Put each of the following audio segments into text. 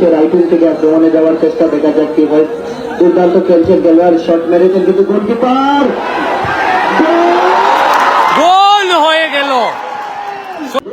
চলছে রাইফেল থেকে আক্রমণে যাওয়ার চেষ্টা দেখা যাক কি হয়। দুর্দান্ত খেলছেন খেলোয়াড় শট মেরেছেন কিন্তু গোলকিপার! গোল হয়ে গেল।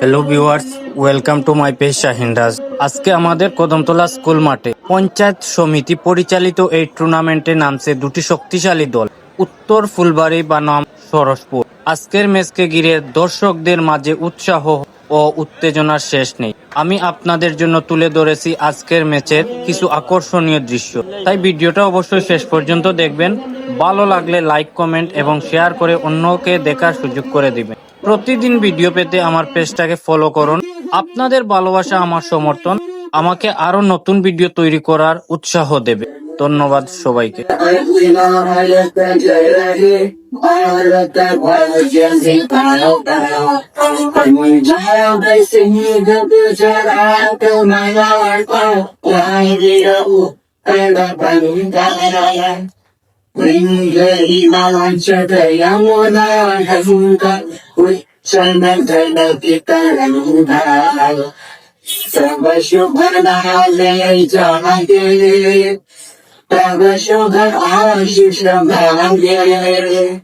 Hello viewers welcome to my page Shahinraj আজকে আমাদের কদমতলা স্কুল মাঠে পঞ্চায়েত সমিতি পরিচালিত এই টুর্নামেন্টে নামছে দুটি শক্তিশালী দল উত্তর ফুলবাড়ি বনাম সরসপুর। আজকের ম্যাচকে ঘিরে দর্শকদের মাঝে উৎসাহ ও উত্তেজনার শেষ নেই। আমি আপনাদের জন্য তুলে ধরেছি আজকের ম্যাচের কিছু আকর্ষণীয় দৃশ্য। তাই ভিডিওটা অবশ্যই শেষ পর্যন্ত দেখবেন। ভালো লাগলে লাইক, কমেন্ট এবং শেয়ার করে অন্যকে দেখার সুযোগ করে দিবেন। প্রতিদিন ভিডিও পেতে আমার পেজটাকে ফলো করুন। আপনাদের ভালোবাসা আমার সমর্থন। আমাকে আরও নতুন ভিডিও তৈরি করার উৎসাহ দেবে। ধন্যবাদ সবাইকে। Why let that wild Jesse pile down? And when child they sing you the future out of my heart. Why did I and I'm down? When you eat my lunch today, I'm one hour has got we cement and get that. Samba sugar na hale jana gele. and sugar ala shisha na gele.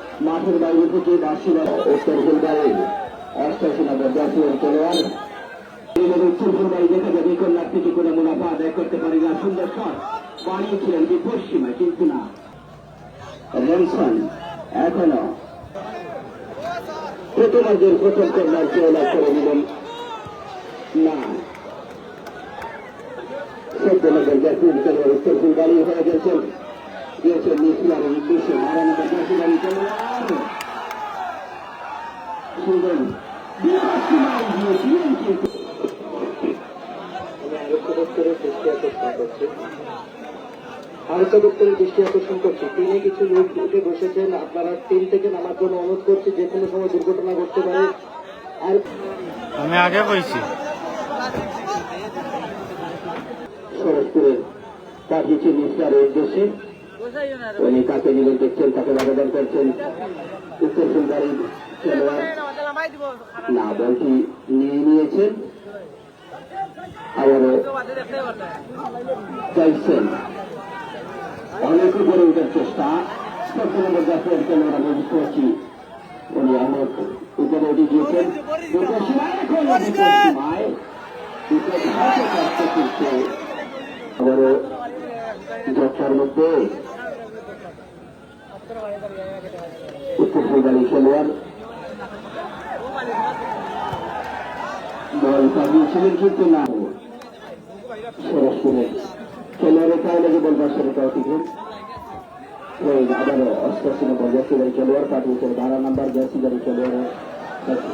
মাঠের বাইরে থেকে বাসীরা উত্তর ফুলবাড়ির অষ্টাশি নম্বর জাতীয় খেলোয়াড়। উত্তর ফুলবাড়ি দেখা যাবে কন্যার থেকে কোনো মুনাফা আদায় করতে পারি না সুন্দর শট। বানিয়েছিলেন যে পশ্চিমায় কিন্তু না। রেনসন এখনও প্রথমার্ধের প্রথম কন্যার জয়লাভ করে দিলেন। না। চোদ্দ নম্বর জাতীয় খেলোয়াড় উত্তর ফুলবাড়ি হয়ে গেছেন। গিয়েছেন নিউজিল্যান্ডের উদ্দেশ্যে দিয়েছিলেন কিন্তু আরেকটা দপ্তরের দৃষ্টি আকর্ষণ করছি তিনি কিছু লোক উঠে বসেছেন আপনারা টিম থেকে নামার জন্য অনুরোধ করছি যে কোনো সময় দুর্ঘটনা ঘটতে পারে আর আমি আগে কইছি। সরসপুরের পাঠিয়েছে নিউজিল্যান্ডের উদ্দেশ্যে উনি কাকে নিবেন দেখছেন তাকে আবেদন করছেন? উত্তর ফুলবাড়ির খেলোয়াড়। না বলটি নিয়ে নিয়েছেন? আবারও চাইছেন। অনেক উপরে উঠার চেষ্টা। চোদ্দ নম্বর জাতীয় খেলোয়াড় আমি বুঝতে পারছি উনি অনেক উপরে উঠে গিয়েছেন। আবারও যাত্রার মধ্যে উত্তর ফুলবাড়ি খেলোয়াড় বল পাঠিয়েছিলেন কিন্তু না সরাসরি খেলোয়াড়ের কারণে যে বল পাশে ঠিক ওই আবারও অষ্টাশি পাঠিয়েছেন পাচ্ছি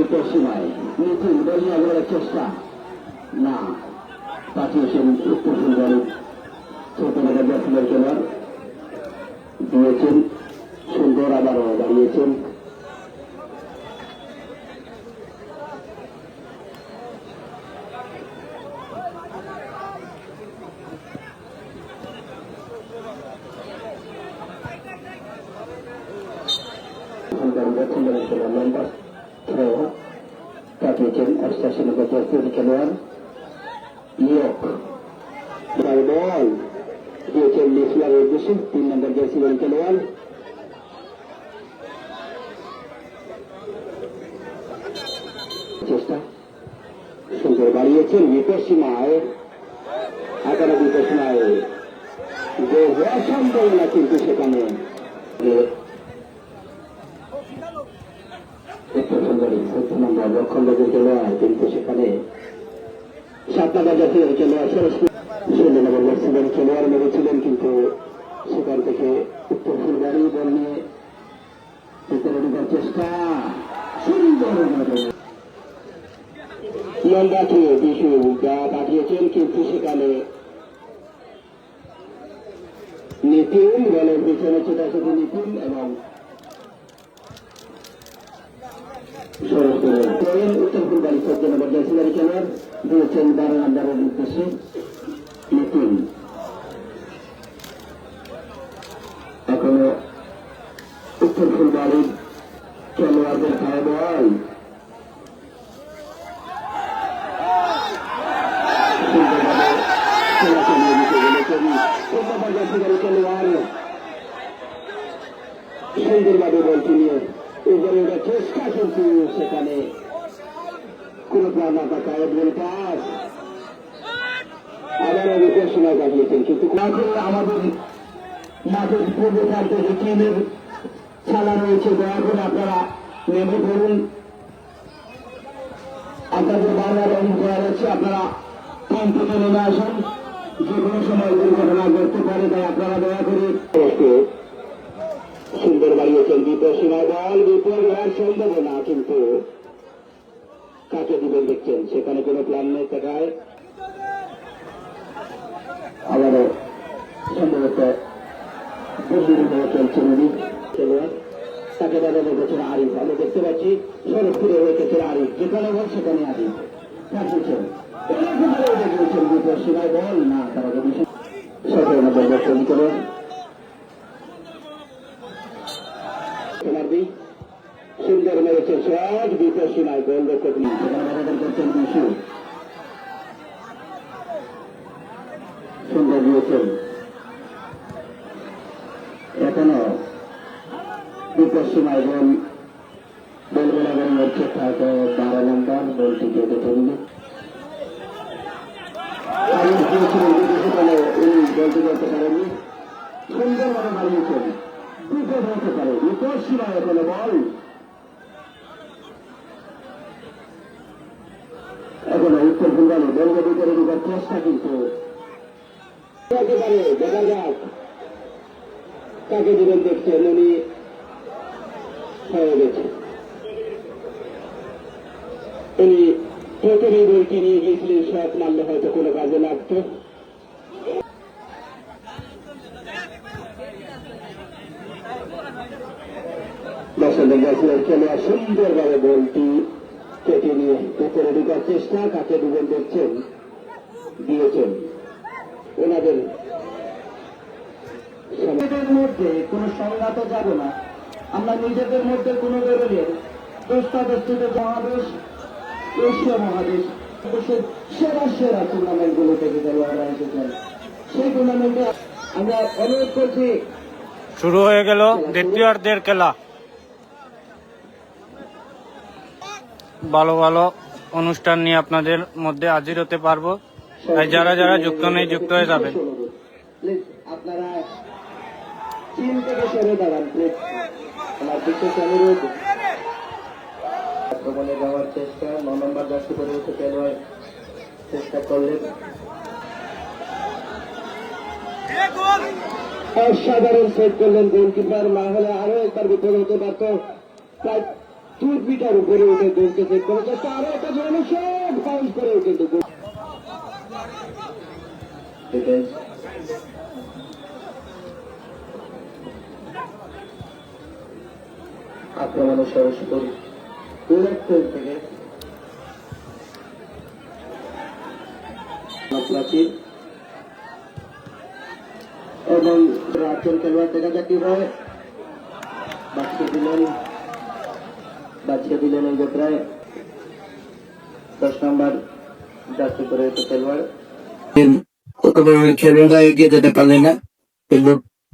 দ্বিতীয় সীমায় নিখিল বলিয়া বলার চেষ্টা। না পাঠিয়েছেন উত্তর সুন্দর ছোট দিয়েছেন, সুন্দর আবারও দাঁড়িয়েছেন সুন্দর দক্ষিণের খেলোয়াড় লম্বা থ্রো কাটিয়েছেন অষ্টাশি খেলোয়াড় নিয়োগ বল দিয়েছেন লিসলার উদ্দেশ্যে তিন নম্বর জার্সি খেলোয়াড় চেষ্টা সুন্দর বাড়িয়েছেন বিপদ সীমায় এখনও বিপদ সীমায় যে হওয়া সম্ভব না কিন্তু সেখানে সুন্দরী চোদ্দ নম্বর লক্ষণ লোকের খেলোয়াড় কিন্তু সেখানে সাত নম্বর জাতীয় খেলোয়াড় সরস্বতী ষোলো নম্বর জার্সিলের খেলোয়াড় মেরেছিলেন কিন্তু সেখান থেকে উত্তর ফুলবাড়ি বল নিয়ে ভিতরে ঢোকার চেষ্টা, সুন্দর লম্বা বিশু যা পাঠিয়েছেন কিন্তু সেখানে নিতিন বলের পিছনে ছোটাছুটি নিতিন এবং উত্তর ফুলবাড়ি চোদ্দ নম্বর জার্সিলারি খেলোয়াড় দিয়েছেন বারো নম্বরের উদ্দেশ্যে নিতিন এখনও উত্তর ফুলবাড়ির খেলোয়াড়দের খাওয়া বল সুন্দরভাবে খেলা চালিয়ে দিতে বলেছেন চোদ্দ জার্সিলারি খেলোয়াড় সুন্দরভাবে বলটি নিয়ে উপরে ওঠার চেষ্টা কিন্তু সেখানে কোন না থাকায় বল পাস আবারও বিপদ সময় কাটিয়েছেন কিন্তু আমাদের মাঠের পূর্ব প্রান্তে যে টিমের খেলা রয়েছে দয়া সুন্দর বাড়িয়েছেন বিপদ সীমায় বল বিপদ সম্ভাবনা, কিন্তু কাকে দিবেন দেখছেন? সেখানে কোনো প্ল্যান নেই থাকায় আবারও সম্ভবত চলছে তাকে দেখা দেখেছেন আরিফ। আমরা দেখতে পাচ্ছি সড়কপুরে রেখেছেন আরিফ। যেখানে বল, সেখানে আরিফ। বিপদ বল। না, তারা নম্বর বছর খেলোয়াড় তোমার দিক সুন্দর শট বিপদ সীমায় গোল রক্ষক নেই সেখানে ব্যবধান করছেন বিশু সুন্দর দিয়েছেন এখনও বিপদ সীমায় গোল। গোল গোলাগোল হচ্ছে তাকে বারো নম্বর, গোলটি কেটে ফেলবে আরিফ দিয়েছিলেন কিন্তু সেখানে উনি গোলটি করতে পারেননি। সুন্দরভাবে বাড়িয়েছেন বিপদ হতে পারে বিপদ সীমায় এখনও বল। এখনও উত্তর বলব ভিতরে ঢুকার চেষ্টা কিন্তু দেখা যাক। কাকে দিবেন দেখছেন উনি হয়ে গেছে। উনি প্রথমে বইটি নিয়ে গিয়েছিলেন শট মারলে হয়তো কোনো কাজে লাগতো। বসন্ত গেছিলেন খেলোয়াড় সুন্দরভাবে বলটি কেটে নিয়ে উপরে ঢুকার চেষ্টা, কাকে ডুবেন দেখছেন দিয়েছেন। ওনাদের মধ্যে কোনো সংঘাত যাব না। আমরা নিজেদের মধ্যে কোনো মহাদেশ, এশিয়া মহাদেশ, দেশের সেরা সেরা টুর্নামেন্টগুলো থেকে খেলোয়াড়রা এসেছেন সেই টুর্নামেন্টে আমরা করছি, শুরু হয়ে গেল দ্বিতীয়ার্ধের খেলা। ভালো ভালো অনুষ্ঠান নিয়ে আপনাদের মধ্যে হাজির হতে পারব। তাই যারা যারা যুক্ত নেই, যুক্ত হয়ে যাবেন অসাধারণ সেট করলেন গোলকিপার না হলে আরও একবার বিপদ হতে পারত। তুর্পিটার উপরে উঠে গোলকে সেট করার চেষ্টা, আরও একটা ধরনের সব ফাউল করে কিন্তু আক্রমণের সরস্বতী এবং রাজ্যের খেলোয়াড় দেখা যাক কি হয় বাস্কেট বাচ্চা দিলেন এই যাত্রায়। দশ নম্বর যাত্রী করে খেলোয়াড়। কত খেলোয়াড়রা এগিয়ে যেতে পারলেন না কিন্তু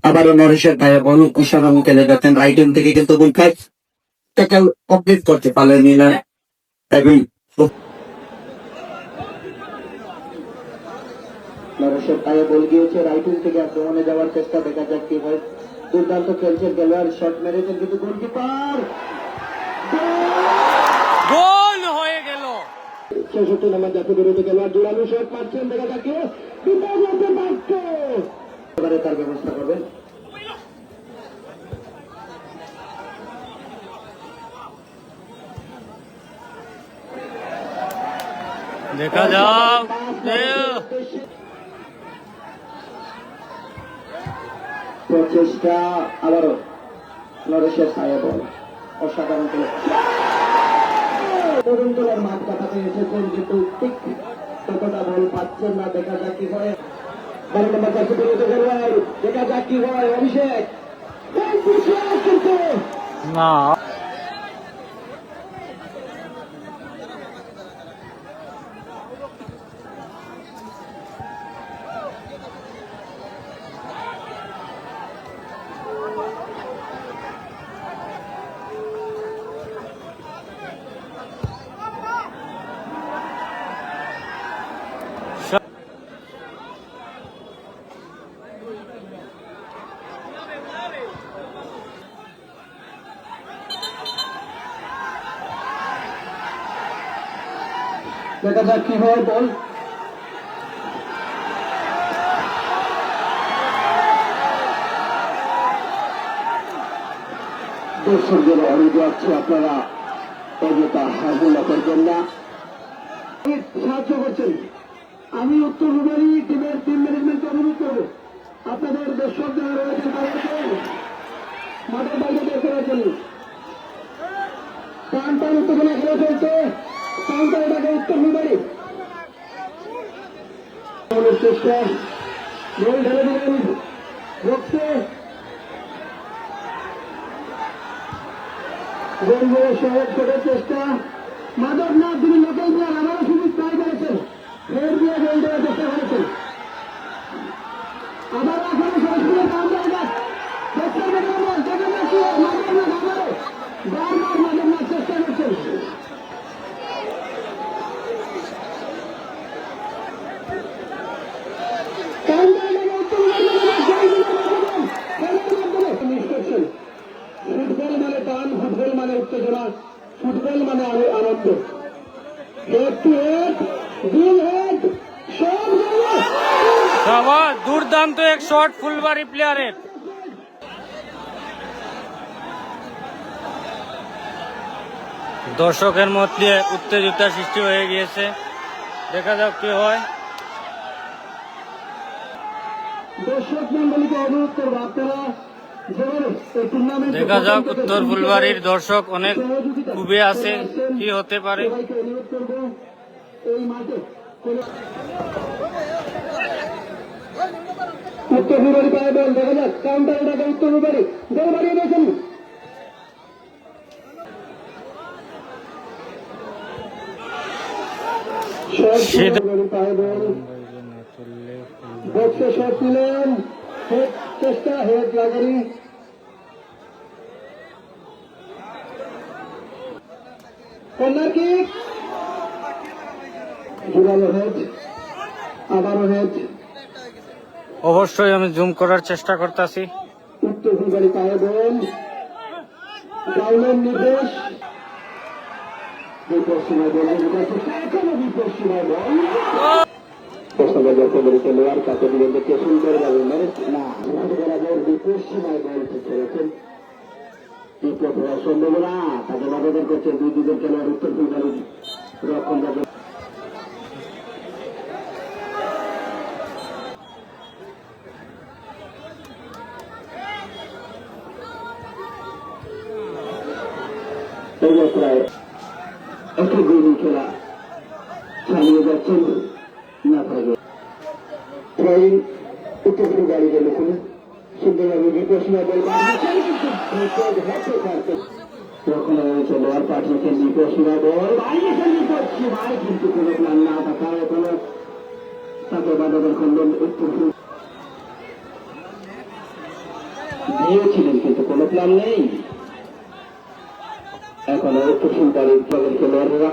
আবারও নরেশের ভাইয়া বল অসাধারণ খেলে যাচ্ছেন রাইট থেকে কিন্তু বুলফাই কমপ্লিট করতে পারলেন না। এবং নরেশের পায়ে বল গিয়েছে রাইট থেকে আক্রমণে যাওয়ার চেষ্টা দেখা যাক কি হয়। দুর্দান্ত খেলছেন খেলোয়াড় শট মেরেছেন কিন্তু গোলকিপার গোল হয়ে গেল ছেষট্টি নম্বর জাতীয় বিরোধী খেলোয়াড় জোরালো শট মারছেন দেখা যাক এবারে তার ব্যবস্থা করবেন। দেখা যাক। প্রচেষ্টা আবারও নরেশের ছায়া বল। অসাধারণ তরুণ দলের মাঠ কাটাতে এসেছেন কিন্তু ঠিক ততটা বল পাচ্ছেন না। দেখা যাক কি হয়। বারো নম্বর কাছে দেখা যাক কি হয়, অভিষেক। না। যাক কি হয় বল? দর্শকদের অনুরোধ আছে আপনারা অযথা করবেন না। সাহায্য করছেন। আমি উত্তর রুবারি টিমের টিম ম্যানেজমেন্টকে অনুরোধ করব। আপনাদের দর্শক রয়েছেন মাঠের বাইরে বের করার জন্য। উত্তেজনা খেলা চলছে। কাউন্টার উত্তর রুবারি চেষ্টা মাদক না তিনি লোকাল প্লেয়ার আবারও সুযোগ ট্রাই করেছেন ফের দিয়ে গোল দেওয়ার চেষ্টা করেছেন। আবার এখন সরাসরি কাউন্টার বারবার মাদক না চেষ্টা করছেন ফুটবল মানে টান ফুটবল মানে উত্তেজনা ফুটবল মানে আনন্দ। হেড টু হেড দুই হেড সব দুর্দান্ত এক শট ফুলবাড়ি প্লেয়ারের দর্শকের মধ্যে উত্তেজিতা সৃষ্টি হয়ে গিয়েছে। দেখা যাক কি হয়। দর্শক মন্ডলীকে অনুরোধ করব আপনারা দেখা যাক উত্তর ফুলবাড়ির দর্শক অনেক খুবই আছে কি হতে পারে? উত্তর পূর্বারি পায়ে বল দেখা যাক কাউন্টার এটাকে উত্তর পূর্বারি গোল বাড়িয়ে দিয়েছেন সেটা- বক্সে শট নিলেন চেষ্টা হেড লাগেনি কর্নার কিক জোরালো হেড আবারও হেড। অবশ্যই আমি জুম করার চেষ্টা করতেছি। উত্তর ফুলবাড়ি পায়ে বল ফাউলের নির্দেশ। বিপদ সীমায় বল বিপদ সীমায় বল প্রসঙ্গে যখন বলেছে লোয়ার কাছে দিলেন দেখে সুন্দর ভাবে মানে না বরাবর বিপুল সীমায় বল বিপদ হওয়ার সম্ভাবনা তাকে বাধাদার করছেন দুই দুজন কেন উত্তর পূর্বাঞ্চল রক্ষণ সুন্দরভাবে বিপসীমা বল যখন চলোয়ার পাঠিয়েছেন বিপসীমা বল বাড়িয়েছেন বিপসীমায় কিন্তু কোনো প্ল্যান দিয়েছিলেন কিন্তু কোনো প্ল্যান নেই। এখনও উত্তর খেলোয়াড়রা